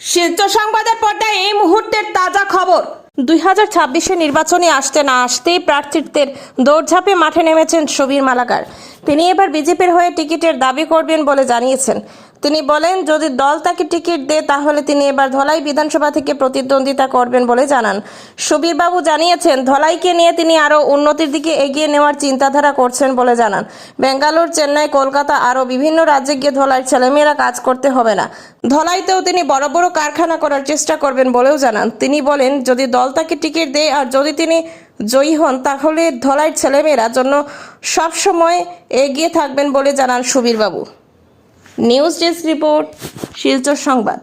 শিলচর সংবাদের পর্দায় এই মুহূর্তের তাজা খবর। দুই হাজার ছাব্বিশে নির্বাচনে আসতে না আসতেই প্রার্থীদের দৌড়ঝাঁপে মাঠে নেমেছেন সবির মালাকার। তিনি এবার বিজেপির হয়ে টিকিটের দাবি করবেন বলে জানিয়েছেন। তিনি বলেন, যদি দল তাকে টিকিট দেয়, তাহলে তিনি এবার ধলাই বিধানসভা থেকে প্রতিদ্বন্দ্বিতা করবেন বলে জানান। সুবীরবাবু জানিয়েছেন, ধলাইকে নিয়ে তিনি আরও উন্নতির দিকে এগিয়ে নেওয়ার চিন্তাধারা করছেন বলে জানান। বেঙ্গালোর, চেন্নাই, কলকাতা আরও বিভিন্ন রাজ্যে গিয়ে ধলাইয়ের ছেলেমেয়েরা কাজ করতে হবে না। ধলাইতেও তিনি বড় বড় কারখানা করার চেষ্টা করবেন বলেও জানান। তিনি বলেন, যদি দল তাকে টিকিট দেয় আর যদি তিনি জয়ী হন, তাহলে ধলাইয়ের ছেলেমেয়েরা জন্য সবসময় এগিয়ে থাকবেন বলে জানান সুবীরবাবু। নিউজ ডেস্ক রিপোর্ট, শিলচর সংবাদ।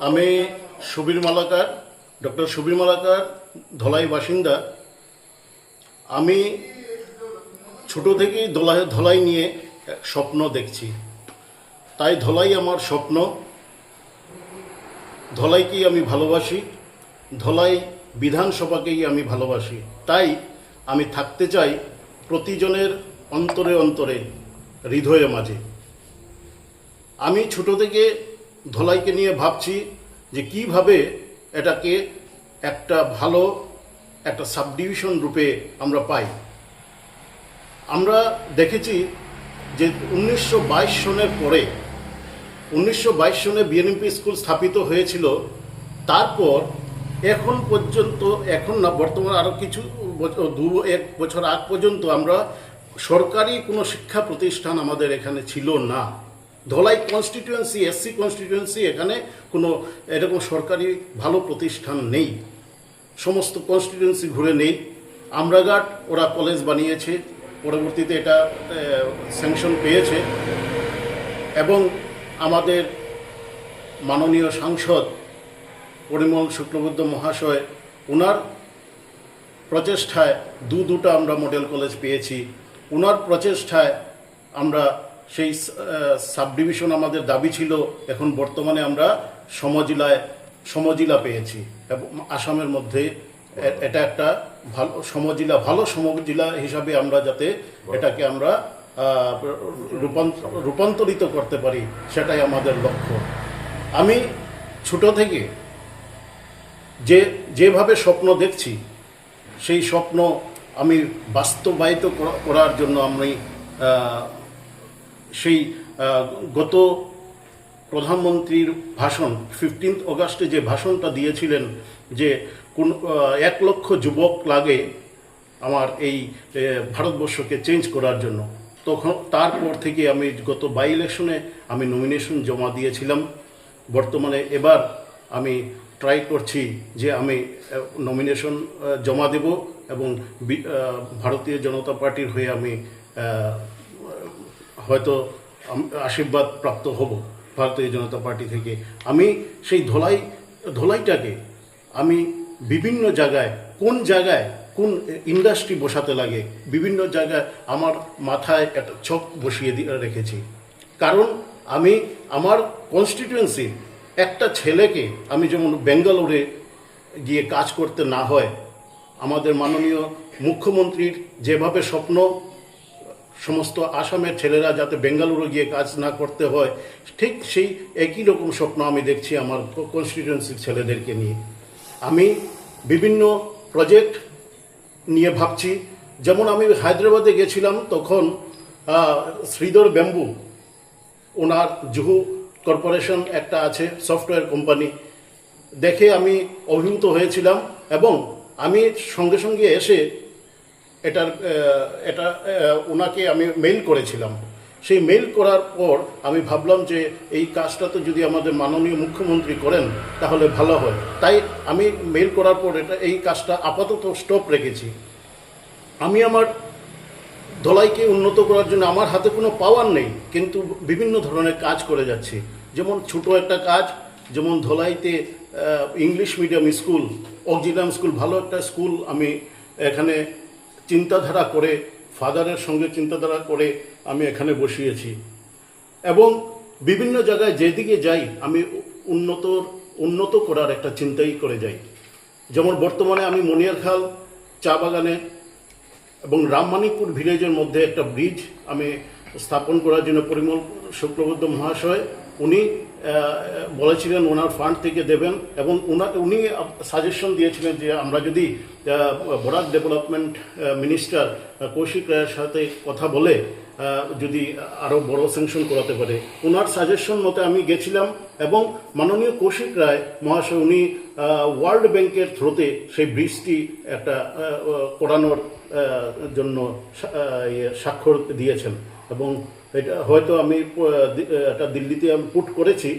আমি সুবীর মালাকার, ডক্টর সুবীর মালাকার, ধলাই বাসিন্দা। আমি ছোট থেকেই ধলাই ধলাই নিয়ে স্বপ্ন দেখছি। তাই ধলাই আমার স্বপ্ন। ধলাইকেই আমি ভালোবাসি, ধলাই বিধানসভাকেই আমি ভালোবাসি। তাই আমি থাকতে চাই প্রতিজনের অন্তরে অন্তরে। হৃদয়ের মাঝে। আমি ছোট থেকে ধলাইকে নিয়ে ভাবছি যে কীভাবে এটাকে একটা ভালো, একটা সাবডিভিশন রূপে আমরা পাই। আমরা দেখেছি যে উনিশশো বাইশ সনের পরে, উনিশশো বাইশ সনে বিএনপি স্কুল স্থাপিত হয়েছিল। তারপর এখন পর্যন্ত, এখন না, বর্তমানে আরও কিছু দু এক বছর আগ পর্যন্ত আমরা সরকারি কোনো শিক্ষা প্রতিষ্ঠান আমাদের এখানে ছিল না। ধলাই কনস্টিটিউয়েন্সি এসসি কনস্টিটিউয়েন্সি এখানে কোনো এরকম সরকারি ভালো প্রতিষ্ঠান নেই। সমস্ত কনস্টিটিউয়েন্সি ঘুরে নেই। আমরাঘাট, ওরা কলেজ বানিয়েছে, পরবর্তীতে এটা স্যাংশন পেয়েছে। এবং আমাদের মাননীয় সাংসদ পরিমল শুক্লবুদ্ধ মহাশয় ওনার প্রচেষ্টায় দু দুটা আমরা মডেল কলেজ পেয়েছি। ওনার প্রচেষ্টায় আমরা সেই সাবডিভিশন আমাদের দাবি ছিল, এখন বর্তমানে আমরা সমজিলায়, সমজিলা পেয়েছি। এবং আসামের মধ্যে এটা একটা ভালো, সমজিলা, ভালো সমজেলা হিসাবে আমরা যাতে এটাকে আমরা রূপান্ত- রূপান্তরিত করতে পারি, সেটাই আমাদের লক্ষ্য। আমি ছোট থেকে যে, যেভাবে স্বপ্ন দেখছি, সেই স্বপ্ন আমি বাস্তবায়িত করা- করার জন্য আমি সেই গত প্রধানমন্ত্রীর ভাষণ ফিফটিন্থ অগাস্টে যে ভাষণটা দিয়েছিলেন যে কোন এক লক্ষ যুবক লাগে আমার এই ভারতবর্ষকে চেঞ্জ করার জন্য। তখন, তারপর থেকে আমি গত বাই ইলেকশনে আমি নমিনেশন জমা দিয়েছিলাম। বর্তমানে এবার আমি ট্রাই করছি যে আমি নমিনেশন জমা দেব। এবং ভারতীয় জনতা পার্টির হয়ে আমি হয়তো আশীর্বাদ প্রাপ্ত হব ভারতীয় জনতা পার্টি থেকে। আমি সেই ধলাই, ধলাইটাকে আমি বিভিন্ন জায়গায়, কোন জায়গায়, কোন ইন্ডাস্ট্রি বসাতে লাগে, বিভিন্ন জায়গায় আমার মাথায় একটা ছক বসিয়ে দিয়ে রেখেছি। কারণ আমি, আমার কনস্টিটিউয়েন্সির একটা ছেলেকে আমি যেমন বেঙ্গালোরে গিয়ে কাজ করতে না হয় আমাদের মাননীয় মুখ্যমন্ত্রীর যেভাবে স্বপ্ন, সমস্ত আসামের ছেলেরা যাতে বেঙ্গালুরু গিয়ে কাজ না করতে হয়, ঠিক সেই একই রকম স্বপ্ন আমি দেখছি আমার কনস্টিটিউয়েন্সির ছেলেদেরকে নিয়ে। আমি বিভিন্ন প্রজেক্ট নিয়ে ভাবছি। যেমন আমি হায়দ্রাবাদে গেছিলাম, তখন শ্রীধর ব্যাম্বু ওনার জুহু কর্পোরেশন একটা আছে, সফটওয়্যার কোম্পানি। দেখে আমি অভিভূত হয়েছিলাম এবং আমি সঙ্গে সঙ্গে এসে এটার এটা ওনাকে আমি মেইল করেছিলাম। সেই মেইল করার পর আমি ভাবলাম যে এই কাজটা তো যদি আমাদের মাননীয় মুখ্যমন্ত্রী করেন, তাহলে ভালো হয়। তাই আমি মেইল করার পর এটা, এই কাজটা আপাতত স্টপ রেখেছি। আমি আমার ধলাইকে উন্নত করার জন্য আমার হাতে কোনো পাওয়ার নেই, কিন্তু বিভিন্ন ধরনের কাজ করে যাচ্ছি। যেমন ছোট একটা কাজ যেমন ধলাইতে English medium school Auxilium school ভালো একটা স্কুল আমি এখানে চিন্তাধারা করে ফাদারের সঙ্গে চিন্তাধারা করে আমি এখানে বসিয়েছি। এবং বিভিন্ন জায়গায় যেদিকে যাই, আমি উন্নত উন্নত করার একটা চিন্তাই করে যাই। যেমন বর্তমানে আমি মনিয়ারখাল চা বাগানে এবং রামমানিকপুর ভিলেজের মধ্যে একটা ব্রিজ আমি স্থাপন করার জন্য পরিমল শুক্লবুদ্ধ মহাশয়, উনি বলেছিলেন ওনার ফান্ড থেকে দেবেন এবং উনি সাজেশন দিয়েছিলেন যে আমরা যদি বরাক ডেভেলপমেন্ট মিনিস্টার কৌশিক রায়ের সাথে কথা বলে যদি আরও বড় স্যাংশন করাতে পারে। ওনার সাজেশন মতে আমি গেছিলাম এবং মাননীয় কৌশিক রায় মহাশয় উনি ওয়ার্ল্ড ব্যাংকের থ্রোতে সেই ব্রিজটি একটা করানোর জন্য ইয়ে, স্বাক্ষর দিয়েছেন এবং এটা হয়তো আমি এটা দিল্লিতে আমি পুট করেছি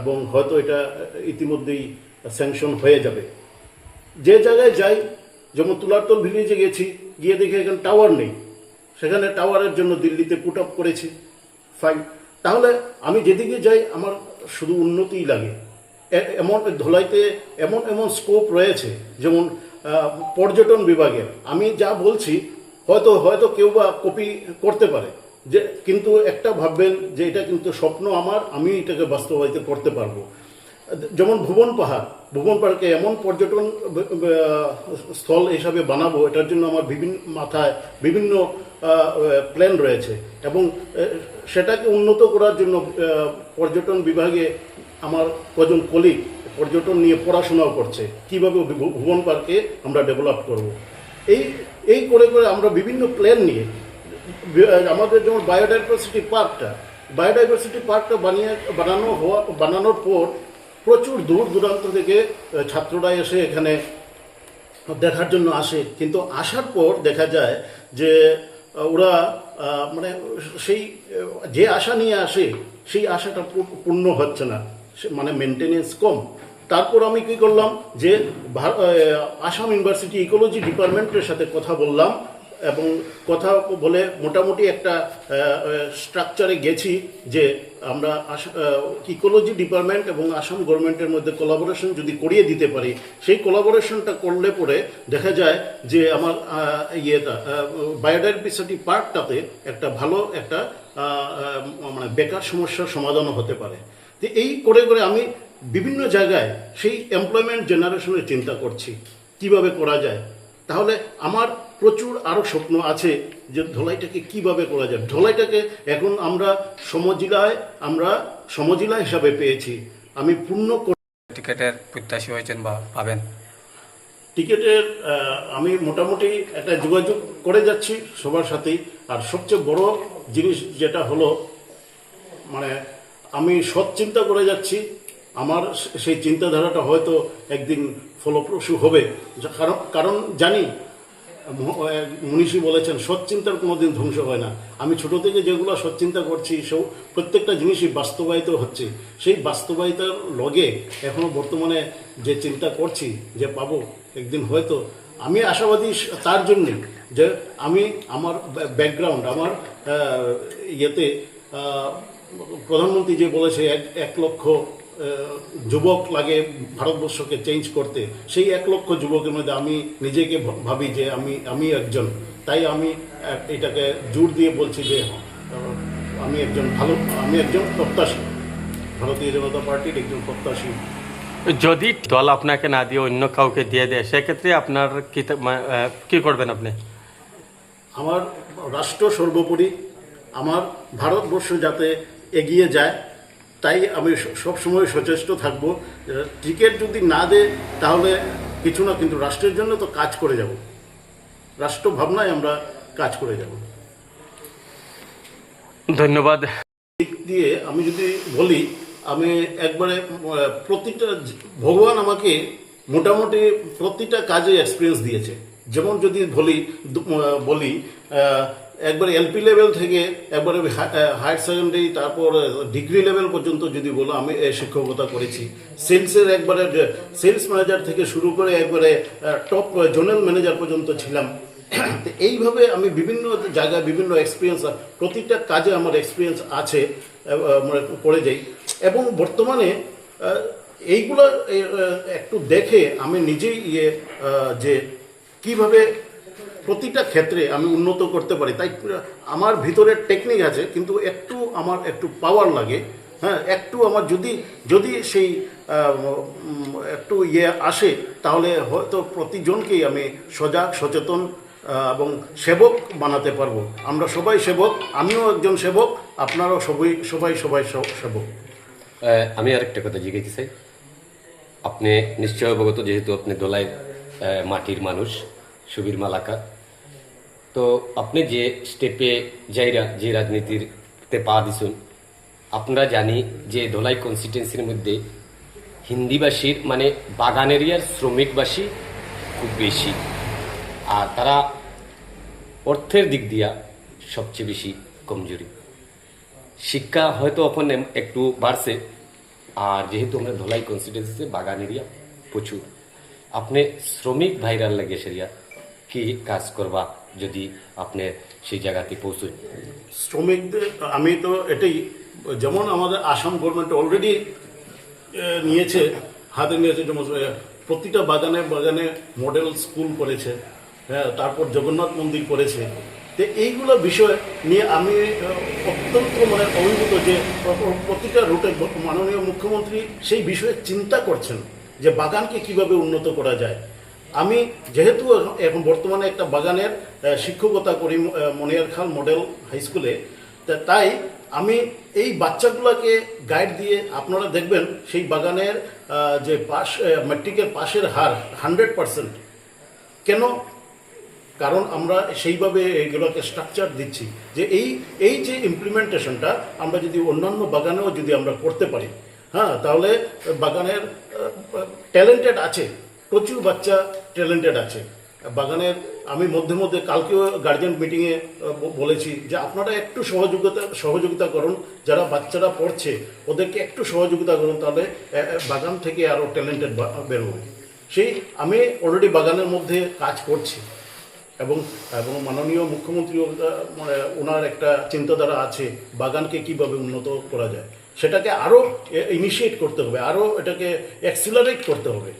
এবং হয়তো এটা ইতিমধ্যেই স্যাংশন হয়ে যাবে। যে জায়গায় যাই, যেমন তুলারতল ভিলেজে গেছি, গিয়ে দেখি এখানে টাওয়ার নেই। সেখানে টাওয়ারের জন্য দিল্লিতে পুট আপ করেছি। ফাইন তাহলে আমি যেদিকে যাই, আমার শুধু উন্নতিই লাগে। এমন ধোলাইতে এমন এমন স্কোপ রয়েছে, যেমন পর্যটন বিভাগের আমি যা বলছি, হয়তো হয়তো কেউ বা কপি করতে পারে। যে, কিন্তু একটা ভাববেন যে এটা কিন্তু স্বপ্ন আমার, আমি এটাকে বাস্তবায়িত করতে পারব। যেমন ভুবন পাহাড়, ভুবন পাহাড়কে এমন পর্যটন স্থল হিসাবে বানাবো, এটার জন্য আমার বিভিন্ন মাথায় বিভিন্ন প্ল্যান রয়েছে। এবং সেটাকে উন্নত করার জন্য পর্যটন বিভাগে আমার কজন কলিগ পর্যটন নিয়ে পড়াশোনাও করছে। কীভাবে ভুবন পার্কে আমরা ডেভেলপ করব? এই এই করে করে আমরা বিভিন্ন প্ল্যান নিয়ে আমাদের যেমন বায়োডাইভার্সিটি পার্কটা বায়োডাইভার্সিটি পার্কটা বানিয়ে, বানানো হওয়া, বানানোর পর প্রচুর দূর দূরান্ত থেকে ছাত্ররা এসে এখানে দেখার জন্য আসে। কিন্তু আসার পর দেখা যায় যে ওরা মানে সেই যে আশা নিয়ে আসে, সেই আশাটা পূর্ণ হচ্ছে না। মানে মেনটেনেন্স কম। তারপর আমি কি করলাম যে আসাম ইউনিভার্সিটি ইকোলজি ডিপার্টমেন্টের সাথে কথা বললাম। এবং কথা বলে মোটামুটি একটা স্ট্রাকচারে গেছি যে আমরা ইকোলজি ডিপার্টমেন্ট এবং আসাম গভর্নমেন্টের মধ্যে কোলাবোরেশন যদি করিয়ে দিতে পারি, সেই কোলাবোরেশনটা করলে পরে দেখা যায় যে আমার ইয়েটা বায়োডাইভার্সিটি পার্কটাতে একটা ভালো একটা মানে বেকার সমস্যার সমাধানও হতে পারে। তো এই করে করে আমি বিভিন্ন জায়গায় সেই এমপ্লয়মেন্ট জেনারেশনের চিন্তা করছি। কীভাবে করা যায়? তাহলে আমার প্রচুর আরও স্বপ্ন আছে যে ধোলাইটাকে কীভাবে করা যায়। ধোলাইটাকে এখন আমরা সমজিলায় আমরা সমজিলা হিসাবে পেয়েছি। আমি পূর্ণ টিকেটের প্রত্যাশী হয়েছেন বা পাবেন। টিকেটের আমি মোটামুটি একটা যোগাযোগ করে যাচ্ছি সবার সাথেই। আর সবচেয়ে বড় জিনিস যেটা হলো মানে আমি সৎ চিন্তা করে যাচ্ছি। আমার সেই চিন্তাধারাটা হয়তো একদিন ফলপ্রসূ হবে। কারণ কারণ জানি মনীষী বলেছেন সৎ চিন্তার কোনোদিন ধ্বংস হয় না। আমি ছোট থেকে যেগুলো সৎ চিন্তা করছি, সব প্রত্যেকটা জিনিসই বাস্তবায়িত হচ্ছে। সেই বাস্তবায়িতার লগে এখনও বর্তমানে যে চিন্তা করছি, যে পাবো, একদিন হয়তো, আমি আশাবাদী তার জন্যে যে আমি আমার ব্যাকগ্রাউন্ড, আমার ইয়েতে প্রধানমন্ত্রী যে বলেছে, এক এক লক্ষ যুবক লাগে ভারতবর্ষকে চেঞ্জ করতে সেই এক লক্ষ যুবকের মধ্যে আমি নিজেকে ভাবি যে আমি আমি একজন। তাই আমি এটাকে জোর দিয়ে বলছি যে আমি একজন ভালো আমি একজন প্রত্যাশী। ভারতীয় জনতা পার্টির একজন প্রত্যাশী। যদি দল আপনাকে না দিয়ে অন্য কাউকে দিয়ে দেয় সেক্ষেত্রে আপনার কি করবেন আপনি? আমার রাষ্ট্র সর্বোপরি আমার ভারতবর্ষ যাতে এগিয়ে যায় তাই আমি সব সময় সচেষ্ট থাকব টিকিট যদি না দেয় তাহলে কিছু না কিন্তু রাষ্ট্রের জন্য তো কাজ করে যাব। রাষ্ট্র ভাবনায় আমরা কাজ করে যাব। ধন্যবাদ। দিক দিয়ে আমি যদি বলি আমি একবারে প্রতিটা ভগবান আমাকে মোটামুটি প্রতিটা কাজে এক্সপিরিয়েন্স দিয়েছে। যেমন যদি বলি বলি আহ, একবারে এলপি লেভেল থেকে একবারে হায়ার সেকেন্ডারি তারপর ডিগ্রি লেভেল পর্যন্ত যদি বলো, আমি শিক্ষকতা করেছি। সেলসের একবারে সেলস ম্যানেজার থেকে শুরু করে একবারে টপ জোনাল ম্যানেজার পর্যন্ত ছিলাম। এইভাবে আমি বিভিন্ন জায়গায় বিভিন্ন এক্সপিরিয়েন্স প্রতিটা কাজে আমার এক্সপিরিয়েন্স আছে আমরা করে যাই। এবং বর্তমানে এইগুলো একটু দেখে আমি নিজেই ইয়ে যে কীভাবে প্রতিটা ক্ষেত্রে আমি উন্নত করতে পারি। তাই আমার ভিতরে টেকনিক আছে কিন্তু একটু আমার একটু পাওয়ার লাগে। হ্যাঁ একটু আমার যদি যদি সেই একটু ইয়ে আসে তাহলে হয়তো প্রতিজনকেই আমি সজাগ সচেতন এবং সেবক বানাতে পারব। আমরা সবাই সেবক আমিও একজন সেবক আপনারাও সবাই সবাই সবাই সেবক। আমি আরেকটা কথা জিজ্ঞাসা চাই আপনি নিশ্চয় অবগত যেহেতু আপনি আহ, মাটির মানুষ সুবীর মালাকার। তো আপনি যে স্টেপে যাইরা যে রাজনীতিতে পা দিছুন, আপনারা জানি যে ধলাই কনস্টিটেন্সির মধ্যে হিন্দিভাষীর মানে বাগান এরিয়ার শ্রমিকবাসী খুব বেশি। আর তারা অর্থের দিক দিয়া সবচেয়ে বেশি কমজোরি। শিক্ষা হয়তো এখন একটু বাড়ছে, আর যেহেতু আমরা ধলাই কনস্টিটুয়েন্সিতে বাগান এরিয়া প্রচুর। আপনি শ্রমিক ভাইরাল লাগে সেরিয়া কি কাজ করবা? যদি আপনি সেই জায়গাতে পৌঁছুন। শ্রমিকদের, আমি তো এটাই, যেমন আমাদের আসাম গভর্নমেন্ট অলরেডি নিয়েছে, হাতে নিয়েছে, যেমন প্রতিটা বাগানে বাগানে মডেল স্কুল করেছে হ্যাঁ তারপর জগন্নাথ মন্দির করেছে। তো এইগুলো বিষয় নিয়ে আমি অত্যন্ত মানে অভিভূত যে প্র- প্রতিটা রুটে মাননীয় মুখ্যমন্ত্রী সেই বিষয়ে চিন্তা করছেন যে বাগানকে কীভাবে উন্নত করা যায়। আমি যেহেতু এখন- বর্তমানে একটা বাগানের শিক্ষকতা করি মনিয়ার খাল মডেল হাই স্কুলে তাই আমি এই বাচ্চাগুলোকে গাইড দিয়ে আপনারা দেখবেন সেই বাগানের যে পাশ ম্যাট্রিকের পাশের হার হান্ড্রেড পার্সেন্ট। কেন? কারণ আমরা সেইভাবে এগুলোকে স্ট্রাকচার দিচ্ছি যে এই এই যে ইমপ্লিমেন্টেশনটা আমরা যদি অন্যান্য বাগানেও যদি আমরা করতে পারি হ্যাঁ তাহলে বাগানের ট্যালেন্টেড আছে। প্রচুর বাচ্চা ট্যালেন্টেড আছে। বাগানের, আমি মধ্যে মধ্যে কালকেও গার্জেন মিটিংয়ে বলেছি যে আপনারা একটু সহযোগিতা সহযোগিতা করুন। যারা বাচ্চারা পড়ছে, ওদেরকে একটু সহযোগিতা করুন, তাহলে বাগান থেকে আরও ট্যালেন্টেড বেরোবে। সেই, আমি অলরেডি বাগানের মধ্যে কাজ করছি। এবং এবং মাননীয় মুখ্যমন্ত্রী মানে ওনার একটা চিন্তাধারা আছে, বাগানকে কীভাবে উন্নত করা যায়। সেটাকে আরও ইনিশিয়েট করতে হবে আরও এটাকে অ্যাক্সিলারেট করতে হবে।